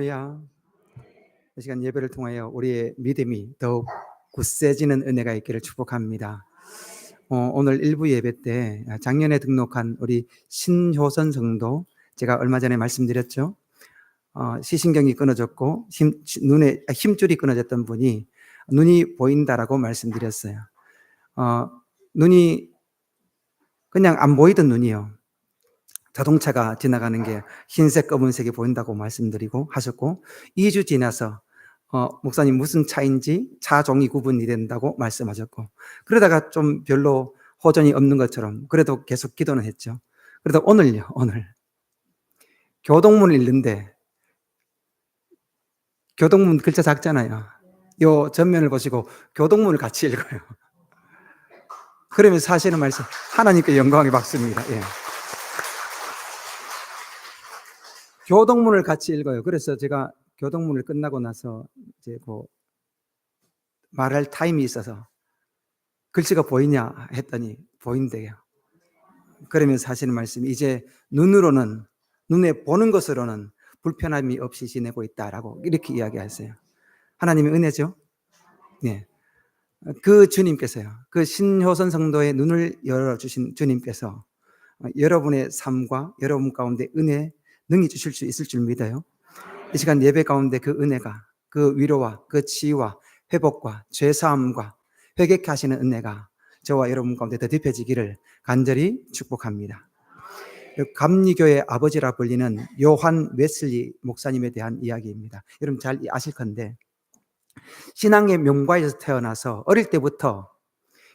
할렐루야. 이 시간 예배를 통하여 우리의 믿음이 더욱 굳세지는 은혜가 있기를 축복합니다. 어, 오늘 일부 예배 때 작년에 등록한 우리 신효선 성도 제가 얼마 전에 말씀드렸죠. 어, 시신경이 끊어졌고 힘, 눈에 아, 힘줄이 끊어졌던 분이 눈이 보인다라고 말씀드렸어요. 어, 눈이 그냥 안 보이던 눈이요. 자동차가 지나가는 게 흰색, 검은색이 보인다고 말씀드리고 하셨고, 2주 지나서, 어, 목사님 무슨 차인지 차 종이 구분이 된다고 말씀하셨고, 그러다가 좀 별로 호전이 없는 것처럼, 그래도 계속 기도는 했죠. 그래도 오늘요, 오늘. 교동문 읽는데, 교동문 글자 작잖아요. 요 전면을 보시고 교동문을 같이 읽어요. 그러면 사실은 말씀, 하나님께 영광의 박수입니다. 예. 교동문을 같이 읽어요. 그래서 제가 교동문을 끝나고 나서 이제 그 말할 타임이 있어서 글씨가 보이냐 했더니 보인대요. 그러면 사실은 말씀 이제 눈으로는 눈에 보는 것으로는 불편함이 없이 지내고 있다라고 이렇게 이야기하세요. 하나님의 은혜죠. 네. 그 주님께서요. 그 신효선 성도의 눈을 열어 주신 주님께서 여러분의 삶과 여러분 가운데 은혜 능히 주실 수 있을 줄 믿어요. 이 시간 예배 가운데 그 은혜가 그 위로와 그 지혜와 회복과 죄사함과 회개케 하시는 은혜가 저와 여러분 가운데 더 딥혀지기를 간절히 축복합니다. 감리교의 아버지라 불리는 요한 웨슬리 목사님에 대한 이야기입니다. 여러분 잘 아실 건데 신앙의 명과에서 태어나서 어릴 때부터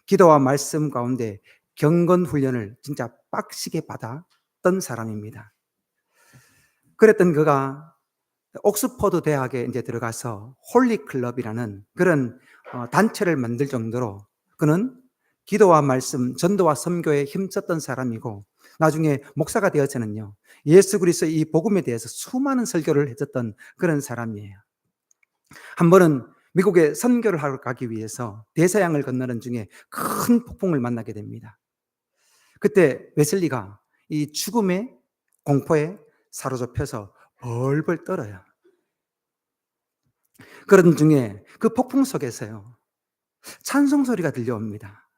기도와 말씀 가운데 경건 훈련을 진짜 빡시게 받았던 사람입니다. 그랬던 그가 옥스퍼드 대학에 이제 들어가서 홀리 클럽이라는 그런 어, 단체를 만들 정도로 그는 기도와 말씀, 전도와 선교에 힘썼던 사람이고 나중에 목사가 되어서는요 예수 그리스도의 이 복음에 대해서 수많은 설교를 했었던 그런 사람이에요. 한 번은 미국에 선교를 하러 가기 위해서 대서양을 건너는 중에 큰 폭풍을 만나게 됩니다. 그때 웨슬리가 이 죽음의 공포에 사로잡혀서 벌벌 떨어요. 그런 중에 그 폭풍 속에서요. 찬송 소리가 들려옵니다.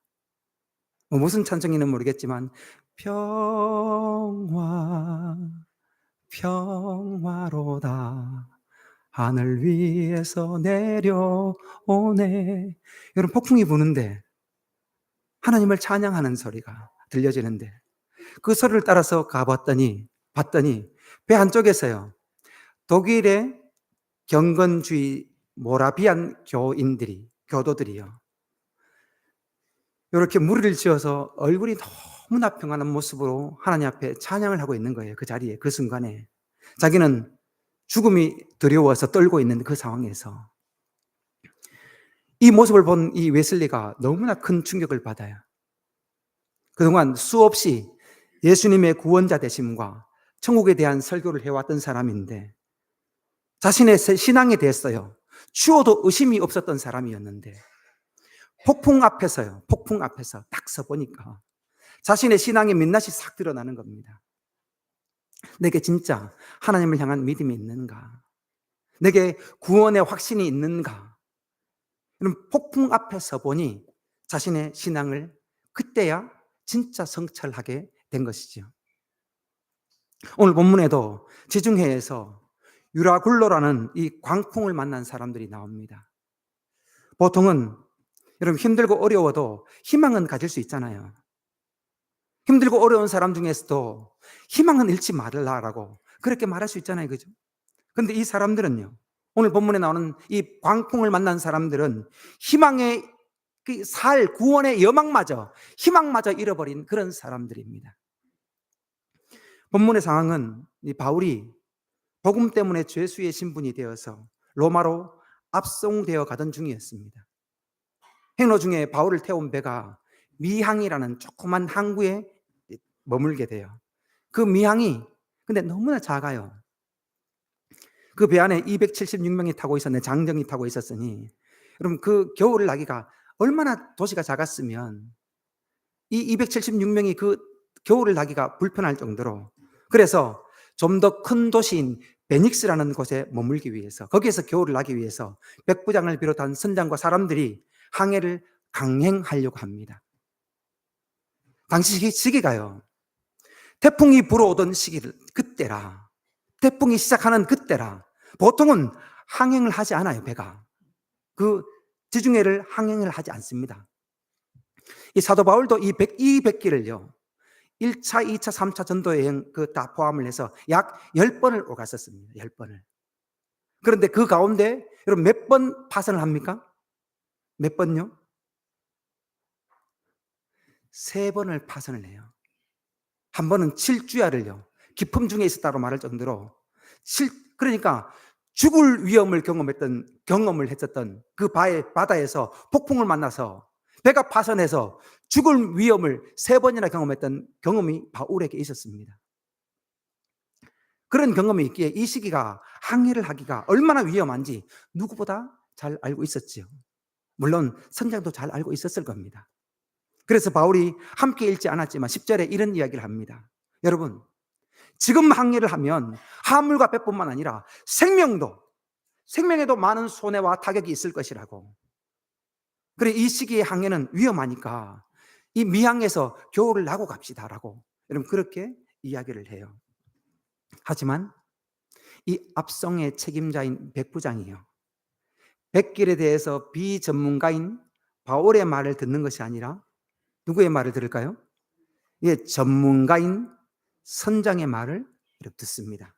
뭐 무슨 찬송인는 모르겠지만 평화 평화로다 하늘 위에서 내려오네 여러분 폭풍이 부는데 하나님을 찬양하는 소리가 들려지는데 그 소리를 따라서 가봤더니 봤더니 배 한쪽에서요. 독일의 경건주의 모라비안 교인들이, 교도들이요. 이렇게 무리를 지어서 얼굴이 너무나 평안한 모습으로 하나님 앞에 찬양을 하고 있는 거예요. 그 자리에, 그 순간에. 자기는 죽음이 두려워서 떨고 있는 그 상황에서. 이 모습을 본 이 웨슬리가 너무나 큰 충격을 받아요. 그동안 수없이 예수님의 구원자 되심과 천국에 대한 설교를 해왔던 사람인데 자신의 신앙에 대해서요. 추워도 의심이 없었던 사람이었는데 폭풍 앞에서요. 폭풍 앞에서 딱 서보니까 자신의 신앙의 민낯이 싹 드러나는 겁니다. 내게 진짜 하나님을 향한 믿음이 있는가? 내게 구원의 확신이 있는가? 이런 폭풍 앞에 서보니 자신의 신앙을 그때야 진짜 성찰하게 된 것이죠. 오늘 본문에도 지중해에서 유라굴로라는 이 광풍을 만난 사람들이 나옵니다. 보통은 여러분 힘들고 어려워도 희망은 가질 수 있잖아요. 힘들고 어려운 사람 중에서도 희망은 잃지 말라라고 그렇게 말할 수 있잖아요. 그죠? 근데 이 사람들은요. 오늘 본문에 나오는 이 광풍을 만난 사람들은 희망의 그 살, 구원의 여망마저, 희망마저 잃어버린 그런 사람들입니다. 본문의 상황은 이 바울이 복음 때문에 죄수의 신분이 되어서 로마로 압송되어 가던 중이었습니다. 행로 중에 바울을 태운 배가 미항이라는 조그만 항구에 머물게 돼요. 그 미항이 근데 너무나 작아요. 그 배 안에 276명이 타고 있었네, 장정이 타고 있었으니, 여러분 그 겨울을 나기가 얼마나 도시가 작았으면 이 276명이 그 겨울을 나기가 불편할 정도로 그래서 좀 더 큰 도시인 베닉스라는 곳에 머물기 위해서 거기에서 겨울을 나기 위해서 백부장을 비롯한 선장과 사람들이 항해를 강행하려고 합니다. 당시 시기, 시기가요. 태풍이 불어오던 시기를 그때라. 태풍이 시작하는 그때라. 보통은 항행을 하지 않아요, 배가. 그 지중해를 항행을 하지 않습니다. 이 사도 바울도 이 백, 이 백기를요, 1차, 2차, 3차 전도 여행 그 다 포함을 해서 약 10번을 오갔었습니다. 10번을. 그런데 그 가운데 여러분 몇 번 파선을 합니까? 몇 번요? 세 번을 파선을 해요. 한 번은 7주야를요. 기품 중에 있었다고 말할 정도로 칠 그러니까 죽을 위험을 경험했던 경험을 했었던 그 바의 바다에서 폭풍을 만나서 배가 파선해서 죽을 위험을 세 번이나 경험했던 경험이 바울에게 있었습니다. 그런 경험이 있기에 이 시기가 항해를 하기가 얼마나 위험한지 누구보다 잘 알고 있었지요. 물론 선장도 잘 알고 있었을 겁니다. 그래서 바울이 함께 읽지 않았지만 10절에 이런 이야기를 합니다. 여러분, 지금 항해를 하면 화물과 배뿐만 아니라 생명도, 생명에도 많은 손해와 타격이 있을 것이라고. 그래, 이 시기의 항해는 위험하니까 이 미항에서 겨울을 나고 갑시다라고. 여러분, 그렇게 이야기를 해요. 하지만 이 압송의 책임자인 백부장이요. 백길에 대해서 비전문가인 바울의 말을 듣는 것이 아니라 누구의 말을 들을까요? 예, 전문가인 선장의 말을 듣습니다.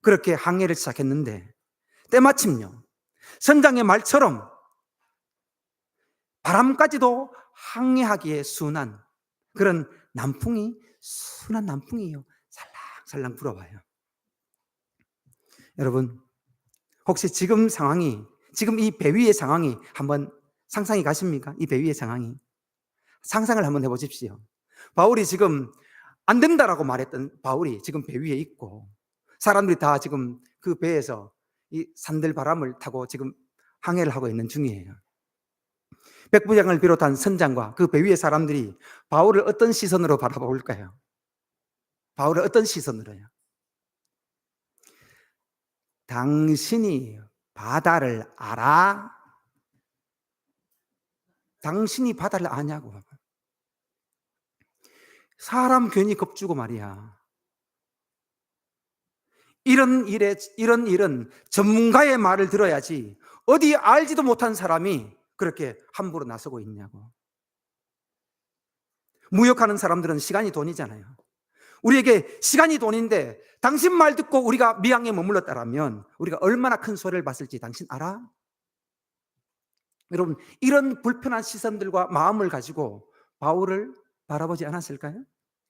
그렇게 항해를 시작했는데 때마침요. 선장의 말처럼 바람까지도 항해하기에 순한 그런 남풍이 순한 남풍이요. 살랑살랑 불어와요. 여러분, 혹시 지금 상황이 지금 이 배 위의 상황이 한번 상상이 가십니까? 이 배 위의 상황이. 상상을 한번 해보십시오. 바울이 지금 안 된다라고 말했던 바울이 지금 배 위에 있고 사람들이 다 지금 그 배에서 이 산들 바람을 타고 지금 항해를 하고 있는 중이에요. 백부장을 비롯한 선장과 그 배 위의 사람들이 바울을 어떤 시선으로 바라볼까요? 바울을 어떤 시선으로요? 당신이 바다를 알아? 당신이 바다를 아냐고. 사람 괜히 겁주고 말이야. 이런 일에, 이런 일은 전문가의 말을 들어야지 어디 알지도 못한 사람이 그렇게 함부로 나서고 있냐고. 무역하는 사람들은 시간이 돈이잖아요. 우리에게 시간이 돈인데 당신 말 듣고 우리가 미항에 머물렀다라면 우리가 얼마나 큰 소리를 봤을지 당신 알아? 여러분, 이런 불편한 시선들과 마음을 가지고 바울을 바라보지 않았을까요?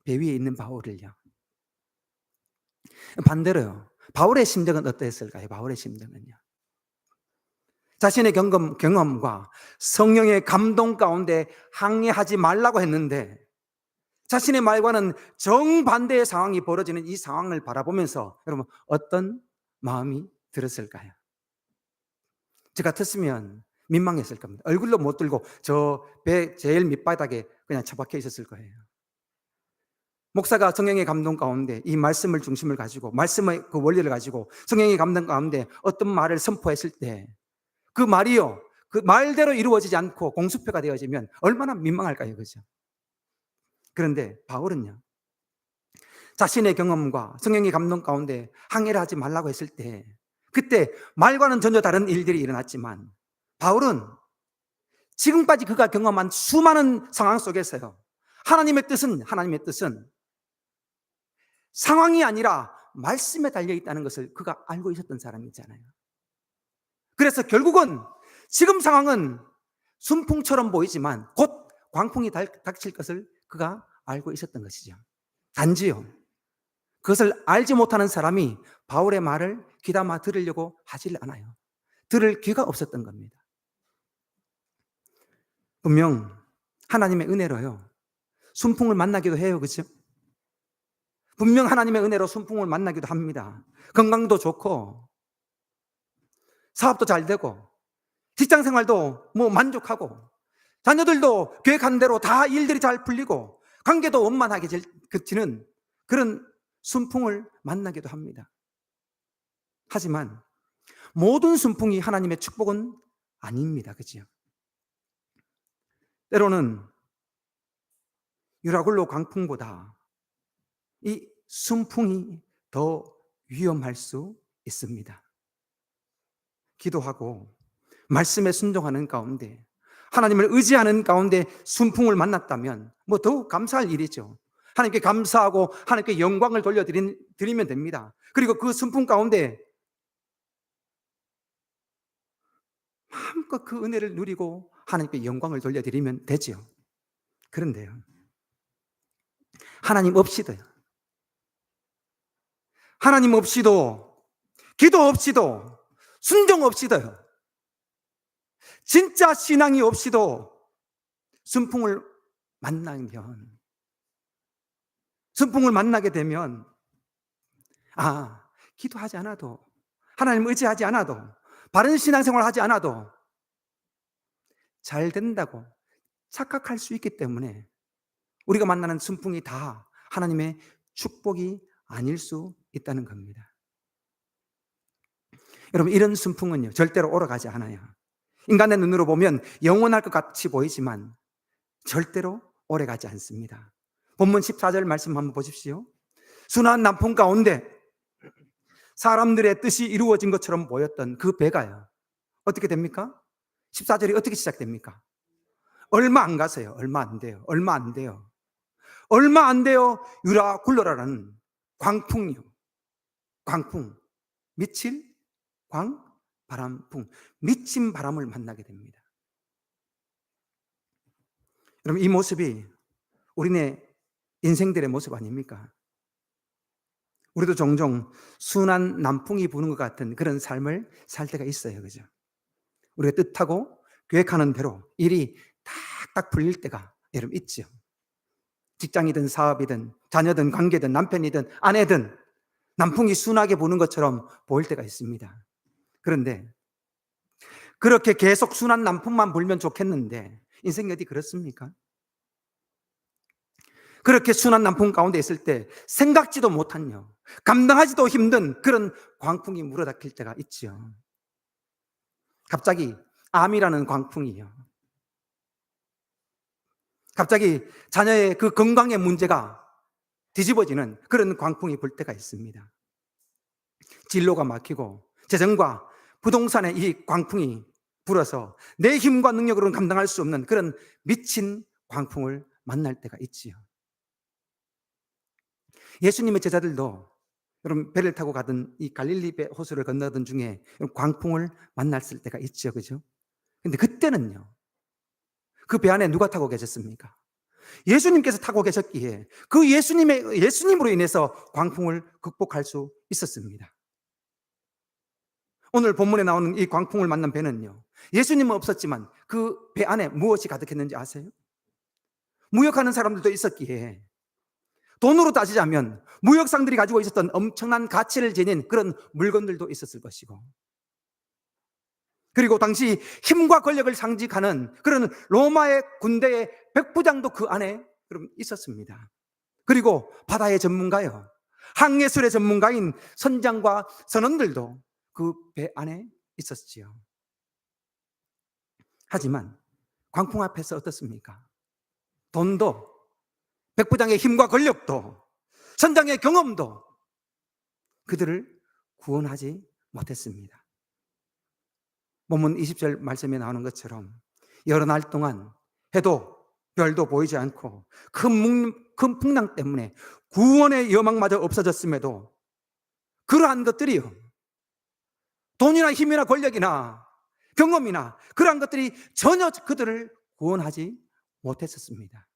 배 위에 있는 바울을요. 반대로요. 바울의 심정은 어땠을까요? 바울의 심정은요. 자신의 경험, 경험과 성령의 감동 가운데 항해하지 말라고 했는데 자신의 말과는 정반대의 상황이 벌어지는 이 상황을 바라보면서 여러분 어떤 마음이 들었을까요? 저 같았으면 민망했을 겁니다. 얼굴로 못 들고 저 배 제일 밑바닥에 그냥 처박혀 있었을 거예요. 목사가 성령의 감동 가운데 이 말씀을 중심을 가지고 말씀의 그 원리를 가지고 성령의 감동 가운데 어떤 말을 선포했을 때 그 말이요 그 말대로 이루어지지 않고 공수표가 되어지면 얼마나 민망할까요, 그죠? 그런데 바울은요 자신의 경험과 성령의 감동 가운데 항해를 하지 말라고 했을 때 그때 말과는 전혀 다른 일들이 일어났지만 바울은 지금까지 그가 경험한 수많은 상황 속에서요 하나님의 뜻은 하나님의 뜻은 상황이 아니라 말씀에 달려 있다는 것을 그가 알고 있었던 사람이잖아요. 그래서 결국은 지금 상황은 순풍처럼 보이지만 곧 광풍이 닥칠 것을 그가 알고 있었던 것이죠. 단지요. 그것을 알지 못하는 사람이 바울의 말을 귀담아 들으려고 하질 않아요. 들을 귀가 없었던 겁니다. 분명 하나님의 은혜로요. 순풍을 만나기도 해요. 그죠? 분명 하나님의 은혜로 순풍을 만나기도 합니다. 건강도 좋고, 사업도 잘 되고, 직장 생활도 뭐 만족하고, 자녀들도 계획한 대로 다 일들이 잘 풀리고, 관계도 원만하게 그치는 그런 순풍을 만나기도 합니다. 하지만 모든 순풍이 하나님의 축복은 아닙니다. 그죠? 때로는 유라굴로 광풍보다 이 순풍이 더 위험할 수 있습니다. 기도하고 말씀에 순종하는 가운데 하나님을 의지하는 가운데 순풍을 만났다면 뭐 더욱 감사할 일이죠. 하나님께 감사하고 하나님께 영광을 돌려드리면 됩니다. 그리고 그 순풍 가운데 마음껏 그 은혜를 누리고 하나님께 영광을 돌려드리면 되죠. 그런데요. 하나님 없이도요. 하나님 없이도 기도 없이도 순종 없이도요. 진짜 신앙이 없이도 순풍을 만나면 순풍을 만나게 되면 아, 기도하지 않아도 하나님 의지하지 않아도 바른 신앙생활 하지 않아도 잘 된다고 착각할 수 있기 때문에 우리가 만나는 순풍이 다 하나님의 축복이 아닐 수 있다는 겁니다. 여러분, 이런 순풍은요, 절대로 오러가지 않아요. 인간의 눈으로 보면 영원할 것 같이 보이지만 절대로 오래 가지 않습니다. 본문 14절 말씀 한번 보십시오. 순한 남풍 가운데 사람들의 뜻이 이루어진 것처럼 보였던 그 배가요. 어떻게 됩니까? 14절이 어떻게 시작됩니까? 얼마 안 가세요. 얼마 안 돼요. 얼마 안 돼요. 얼마 안 돼요. 유라 굴러라는 광풍이요. 광풍. 미칠 광 바람 풍. 미친 바람을 만나게 됩니다. 여러분 이 모습이 우리네 인생들의 모습 아닙니까? 우리도 종종 순한 남풍이 부는 것 같은 그런 삶을 살 때가 있어요. 그죠? 우리가 뜻하고 계획하는 대로 일이 탁탁 풀릴 때가 여러분 있죠. 직장이든 사업이든 자녀든 관계든 남편이든 아내든 남풍이 순하게 부는 것처럼 보일 때가 있습니다. 그런데 그렇게 계속 순한 남풍만 불면 좋겠는데 인생이 어디 그렇습니까? 그렇게 순한 남풍 가운데 있을 때 생각지도 못한요. 감당하지도 힘든 그런 광풍이 물어닥칠 때가 있지요. 갑자기 암이라는 광풍이요. 갑자기 자녀의 그 건강의 문제가 뒤집어지는 그런 광풍이 불 때가 있습니다. 진로가 막히고 재정과 부동산의 이 광풍이 불어서 내 힘과 능력으로는 감당할 수 없는 그런 미친 광풍을 만날 때가 있지요. 예수님의 제자들도 여러분 배를 타고 가던 이 갈릴리 배 호수를 건너던 중에 광풍을 만났을 때가 있죠. 그죠? 근데 그때는요. 그 배 안에 누가 타고 계셨습니까? 예수님께서 타고 계셨기에 그 예수님의 예수님으로 인해서 광풍을 극복할 수 있었습니다. 오늘 본문에 나오는 이 광풍을 만난 배는요. 예수님은 없었지만 그 배 안에 무엇이 가득했는지 아세요? 무역하는 사람들도 있었기에 돈으로 따지자면 무역상들이 가지고 있었던 엄청난 가치를 지닌 그런 물건들도 있었을 것이고 그리고 당시 힘과 권력을 상징하는 그런 로마의 군대의 백부장도 그 안에 그럼 있었습니다. 그리고 바다의 전문가요. 항해술의 전문가인 선장과 선원들도 그 배 안에 있었지요. 하지만 광풍 앞에서 어떻습니까? 돈도 백부장의 힘과 권력도 선장의 경험도 그들을 구원하지 못했습니다. 본문 20절 말씀에 나오는 것처럼 여러 날 동안 해도 별도 보이지 않고 큰, 문, 큰 풍랑 때문에 구원의 여망마저 없어졌음에도 그러한 것들이요. 돈이나 힘이나 권력이나 경험이나 그러한 것들이 전혀 그들을 구원하지 못했었습니다.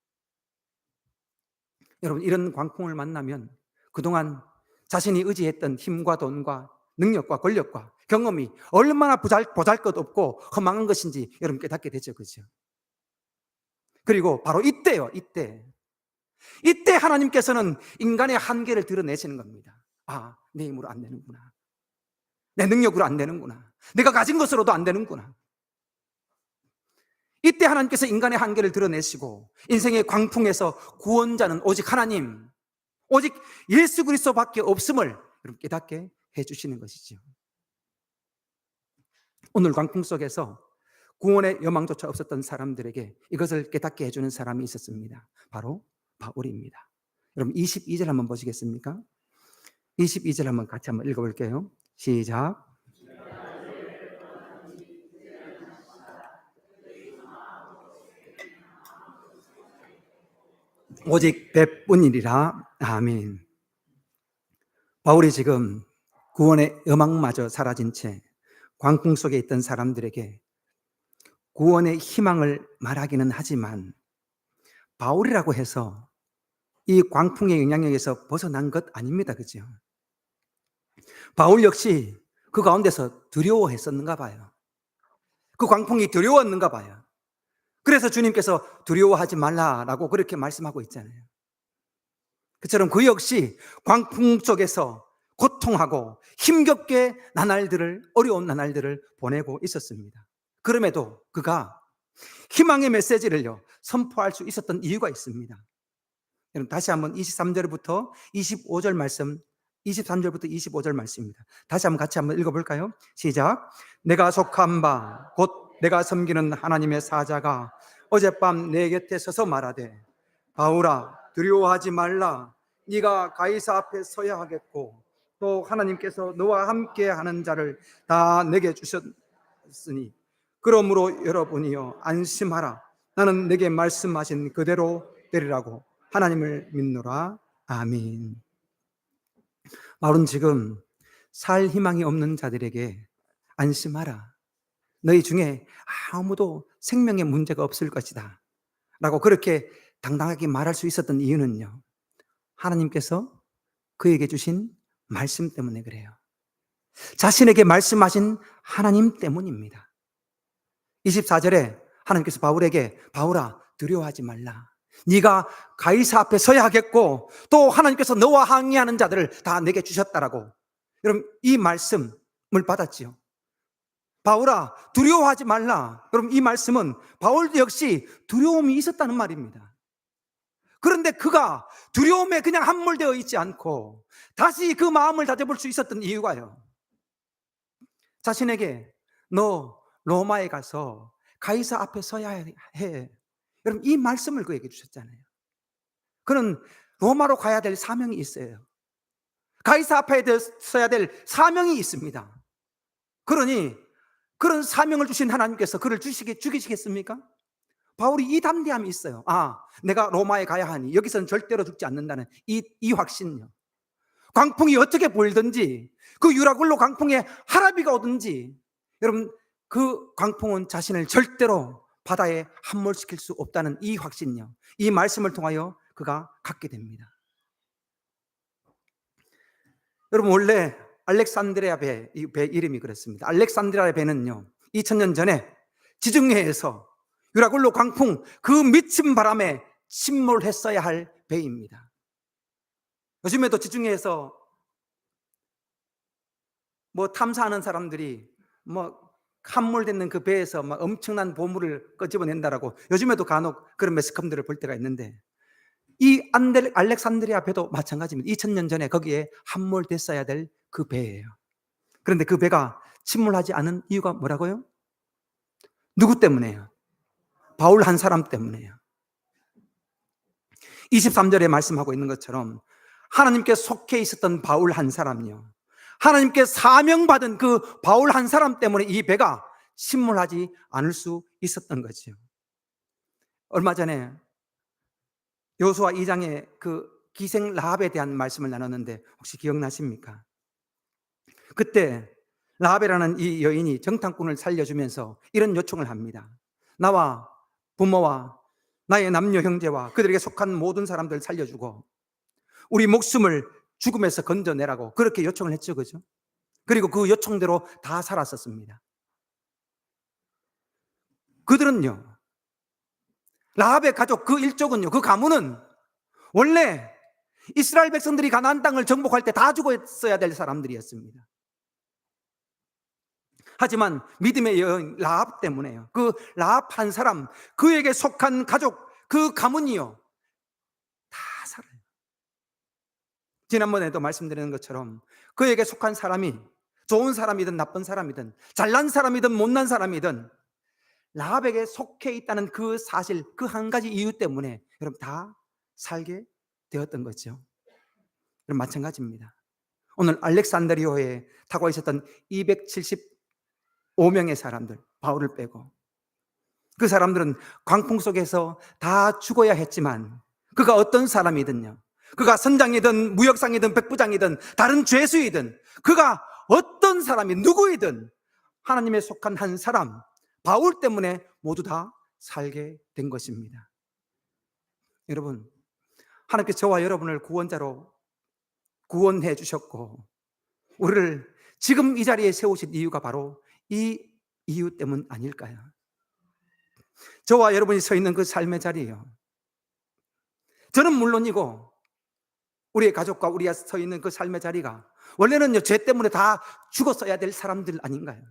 여러분, 이런 광풍을 만나면 그동안 자신이 의지했던 힘과 돈과 능력과 권력과 경험이 얼마나 보잘, 보잘 것 없고 허망한 것인지 여러분 깨닫게 되죠. 그죠? 그리고 바로 이때요, 이때. 이때 하나님께서는 인간의 한계를 드러내시는 겁니다. 아, 내 힘으로 안 되는구나. 내 능력으로 안 되는구나. 내가 가진 것으로도 안 되는구나. 이때 하나님께서 인간의 한계를 드러내시고 인생의 광풍에서 구원자는 오직 하나님, 오직 예수 그리스도밖에 없음을 여러분 깨닫게 해 주시는 것이죠. 오늘 광풍 속에서 구원의 여망조차 없었던 사람들에게 이것을 깨닫게 해 주는 사람이 있었습니다. 바로 바울입니다. 여러분 22절 한번 보시겠습니까? 22절 한번 같이 한번 읽어 볼게요. 시작. 오직 배뿐이리라. 아멘. 바울이 지금 구원의 여망마저 사라진 채 광풍 속에 있던 사람들에게 구원의 희망을 말하기는 하지만 바울이라고 해서 이 광풍의 영향력에서 벗어난 것 아닙니다. 그죠? 바울 역시 그 가운데서 두려워했었는가 봐요. 그 광풍이 두려웠는가 봐요. 그래서 주님께서 두려워하지 말라라고 그렇게 말씀하고 있잖아요. 그처럼 그 역시 광풍 속에서 고통하고 힘겹게 나날들을 어려운 나날들을 보내고 있었습니다. 그럼에도 그가 희망의 메시지를요 선포할 수 있었던 이유가 있습니다. 여러분 다시 한번 23절부터 25절 말씀 23절부터 25절 말씀입니다. 다시 한번 같이 한번 읽어볼까요? 시작. 내가 속한 바 곧 내가 섬기는 하나님의 사자가 어젯밤 내 곁에 서서 말하되 바울아 두려워하지 말라 네가 가이사 앞에 서야 하겠고 또 하나님께서 너와 함께 하는 자를 다 내게 주셨으니 그러므로 여러분이여 안심하라 나는 내게 말씀하신 그대로 되리라고 하나님을 믿노라 아멘 바울은 지금 살 희망이 없는 자들에게 안심하라 너희 중에 아무도 생명에 문제가 없을 것이다 라고 그렇게 당당하게 말할 수 있었던 이유는요 하나님께서 그에게 주신 말씀 때문에 그래요. 자신에게 말씀하신 하나님 때문입니다. 24절에 하나님께서 바울에게 바울아 두려워하지 말라. 네가 가이사 앞에 서야 하겠고 또 하나님께서 너와 항의하는 자들을 다 내게 주셨다라고. 여러분 이 말씀을 받았지요. 바울아 두려워하지 말라. 여러분 이 말씀은 바울도 역시 두려움이 있었다는 말입니다. 그런데 그가 두려움에 그냥 함몰되어 있지 않고 다시 그 마음을 다져볼 수 있었던 이유가요. 자신에게 너 로마에 가서 가이사 앞에 서야 해. 여러분 이 말씀을 그에게 주셨잖아요. 그는 로마로 가야 될 사명이 있어요. 가이사 앞에 서야 될 사명이 있습니다. 그러니 그런 사명을 주신 하나님께서 그를 주시게 죽이시겠습니까? 바울이 이 담대함이 있어요. 아, 내가 로마에 가야 하니 여기서는 절대로 죽지 않는다는 이, 이 확신요. 광풍이 어떻게 보이든지 그 유라굴로 광풍에 하라비가 오든지 여러분 그 광풍은 자신을 절대로 바다에 함몰시킬 수 없다는 이 확신요. 이 말씀을 통하여 그가 갖게 됩니다. 여러분 원래 알렉산드리아 배, 이배 이름이 그렇습니다. 알렉산드리아 배는요. 2000년 전에 지중해에서 유라굴로 광풍 그 미친 바람에 침몰했어야 할 배입니다. 요즘에도 지중해에서 뭐 탐사하는 사람들이 뭐 함몰되는 그 배에서 막 엄청난 보물을 끄집어낸다라고 요즘에도 간혹 그런 매스컴들을 볼 때가 있는데 이 안델, 알렉산드리아 배도 마찬가지입니다. 2000년 전에 거기에 함몰됐어야 될 그 배예요. 그런데 그 배가 침몰하지 않은 이유가 뭐라고요? 누구 때문에요? 바울 한 사람 때문에요. 23절에 말씀하고 있는 것처럼 하나님께 속해 있었던 바울 한 사람이요. 하나님께 사명받은 그 바울 한 사람 때문에 이 배가 침몰하지 않을 수 있었던 거죠. 얼마 전에 요수와 2장의 그 기생 라합에 대한 말씀을 나눴는데 혹시 기억나십니까? 그때 라합이라는 이 여인이 정탐꾼을 살려주면서 이런 요청을 합니다. 나와 부모와 나의 남녀 형제와 그들에게 속한 모든 사람들 살려주고 우리 목숨을 죽음에서 건져내라고 그렇게 요청을 했죠. 그죠? 그리고 그 요청대로 다 살았었습니다. 그들은요, 라합의 가족, 그 일족은요, 그 가문은 원래 이스라엘 백성들이 가나안 땅을 정복할 때 다 죽었어야 될 사람들이었습니다. 하지만 믿음의 여인 라합 때문에요. 그 라합 한 사람, 그에게 속한 가족, 그 가문이요. 다 살아요. 지난번에도 말씀드리는 것처럼 그에게 속한 사람이 좋은 사람이든 나쁜 사람이든 잘난 사람이든 못난 사람이든 라합에게 속해 있다는 그 사실 그 한 가지 이유 때문에 여러분 다 살게 되었던 거죠. 여러분 마찬가지입니다. 오늘 알렉산드리오에 타고 있었던 275명의 사람들 바울을 빼고 그 사람들은 광풍 속에서 다 죽어야 했지만 그가 어떤 사람이든요. 그가 선장이든 무역상이든 백부장이든 다른 죄수이든 그가 어떤 사람이 누구이든 하나님의 속한 한 사람 바울 때문에 모두 다 살게 된 것입니다. 여러분 하나님께 저와 여러분을 구원자로 구원해 주셨고 우리를 지금 이 자리에 세우신 이유가 바로 이 이유 때문 아닐까요? 저와 여러분이 서 있는 그 삶의 자리예요. 저는 물론이고 우리의 가족과 우리가 서 있는 그 삶의 자리가 원래는요 죄 때문에 다 죽었어야 될 사람들 아닌가요?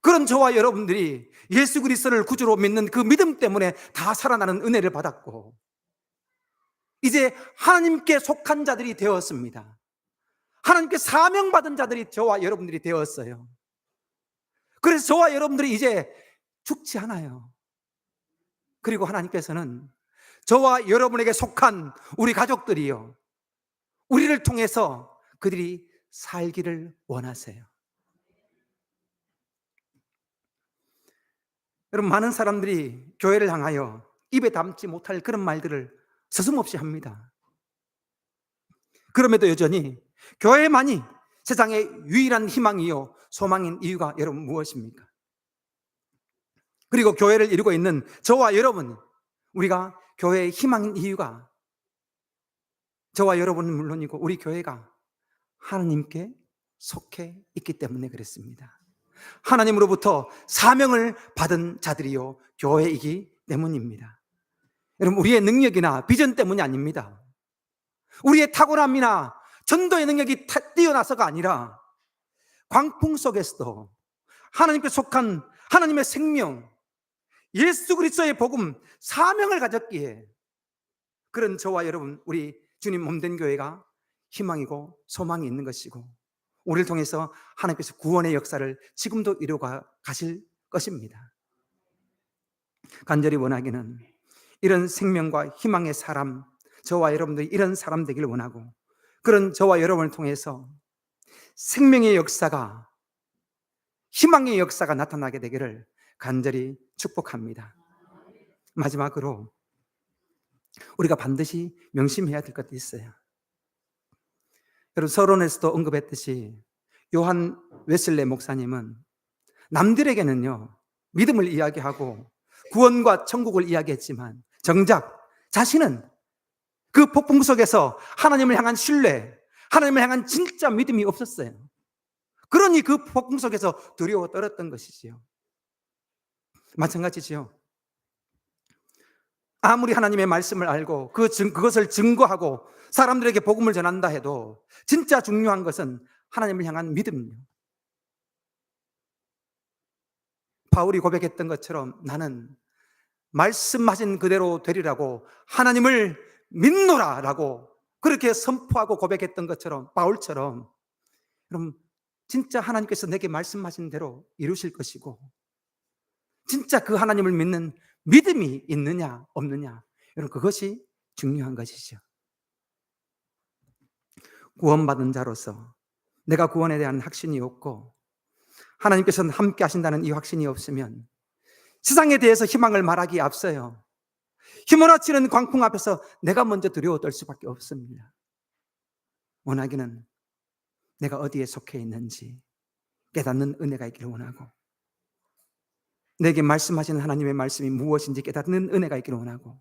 그런 저와 여러분들이 예수 그리스도를 구주로 믿는 그 믿음 때문에 다 살아나는 은혜를 받았고 이제 하나님께 속한 자들이 되었습니다. 하나님께 사명받은 자들이 저와 여러분들이 되었어요. 그래서 저와 여러분들이 이제 죽지 않아요. 그리고 하나님께서는 저와 여러분에게 속한 우리 가족들이요. 우리를 통해서 그들이 살기를 원하세요. 여러분, 많은 사람들이 교회를 향하여 입에 담지 못할 그런 말들을 서슴없이 합니다. 그럼에도 여전히 교회만이 세상의 유일한 희망이요, 소망인 이유가 여러분 무엇입니까? 그리고 교회를 이루고 있는 저와 여러분, 우리가 교회의 희망인 이유가 저와 여러분은 물론이고 우리 교회가 하나님께 속해 있기 때문에 그랬습니다. 하나님으로부터 사명을 받은 자들이요, 교회이기 때문입니다. 여러분, 우리의 능력이나 비전 때문이 아닙니다. 우리의 탁월함이나 전도의 능력이 뛰어나서가 아니라 광풍 속에서도 하나님께 속한 하나님의 생명, 예수 그리스도의 복음, 사명을 가졌기에 그런 저와 여러분, 우리 주님 몸된 교회가 희망이고 소망이 있는 것이고 우리를 통해서 하나님께서 구원의 역사를 지금도 이루어 가실 것입니다. 간절히 원하기는 이런 생명과 희망의 사람, 저와 여러분들이 이런 사람 되기를 원하고 그런 저와 여러분을 통해서 생명의 역사가 희망의 역사가 나타나게 되기를 간절히 축복합니다. 마지막으로 우리가 반드시 명심해야 될 것도 있어요. 여러분 서론에서도 언급했듯이 요한 웨슬레 목사님은 남들에게는요 믿음을 이야기하고 구원과 천국을 이야기했지만 정작 자신은 그 폭풍 속에서 하나님을 향한 신뢰, 하나님을 향한 진짜 믿음이 없었어요. 그러니 그 폭풍 속에서 두려워 떨었던 것이지요. 마찬가지지요. 아무리 하나님의 말씀을 알고 그 증, 그것을 증거하고 사람들에게 복음을 전한다 해도 진짜 중요한 것은 하나님을 향한 믿음이요. 바울이 고백했던 것처럼 나는 말씀하신 그대로 되리라고 하나님을 믿노라라고 그렇게 선포하고 고백했던 것처럼 바울처럼 그럼 진짜 하나님께서 내게 말씀하신 대로 이루실 것이고 진짜 그 하나님을 믿는 믿음이 있느냐 없느냐 여러분 그것이 중요한 것이죠. 구원받은 자로서 내가 구원에 대한 확신이 없고 하나님께서는 함께 하신다는 이 확신이 없으면 세상에 대해서 희망을 말하기 앞서요. 휘몰아치는 광풍 앞에서 내가 먼저 두려워 떨 수밖에 없습니다. 원하기는 내가 어디에 속해 있는지 깨닫는 은혜가 있기를 원하고 내게 말씀하시는 하나님의 말씀이 무엇인지 깨닫는 은혜가 있기를 원하고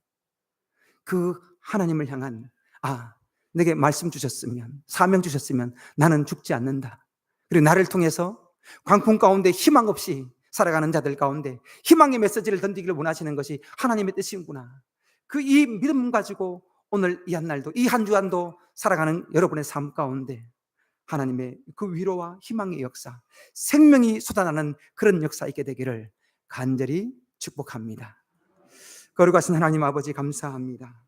그 하나님을 향한 아 내게 말씀 주셨으면 사명 주셨으면 나는 죽지 않는다. 그리고 나를 통해서 광풍 가운데 희망 없이 살아가는 자들 가운데 희망의 메시지를 던지기를 원하시는 것이 하나님의 뜻이구나. 그 이 믿음 가지고 오늘 이 한 날도 이 한 주간도 살아가는 여러분의 삶 가운데 하나님의 그 위로와 희망의 역사, 생명이 쏟아나는 그런 역사 있게 되기를 간절히 축복합니다. 거룩하신 하나님 아버지 감사합니다.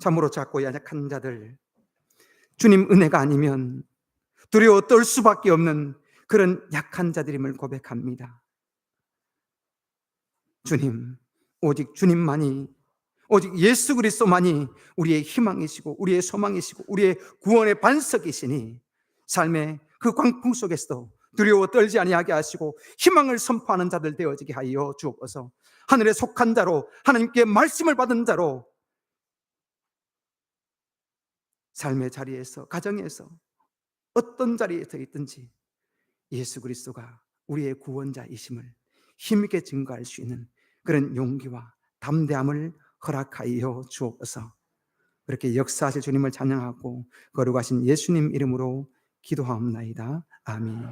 참으로 작고 약한 자들 주님 은혜가 아니면 두려워 떨 수밖에 없는 그런 약한 자들임을 고백합니다. 주님, 오직 주님만이 오직 예수 그리스도만이 우리의 희망이시고 우리의 소망이시고 우리의 구원의 반석이시니 삶의 그 광풍 속에서도 두려워 떨지 아니하게 하시고 희망을 선포하는 자들 되어지게 하여 주옵소서. 하늘에 속한 자로 하나님께 말씀을 받은 자로 삶의 자리에서 가정에서 어떤 자리에 서 있든지 예수 그리스도가 우리의 구원자이심을 힘있게 증거할 수 있는 그런 용기와 담대함을 허락하여 주옵소서. 그렇게 역사하실 주님을 찬양하고 거룩하신 예수님 이름으로 기도하옵나이다. 아멘.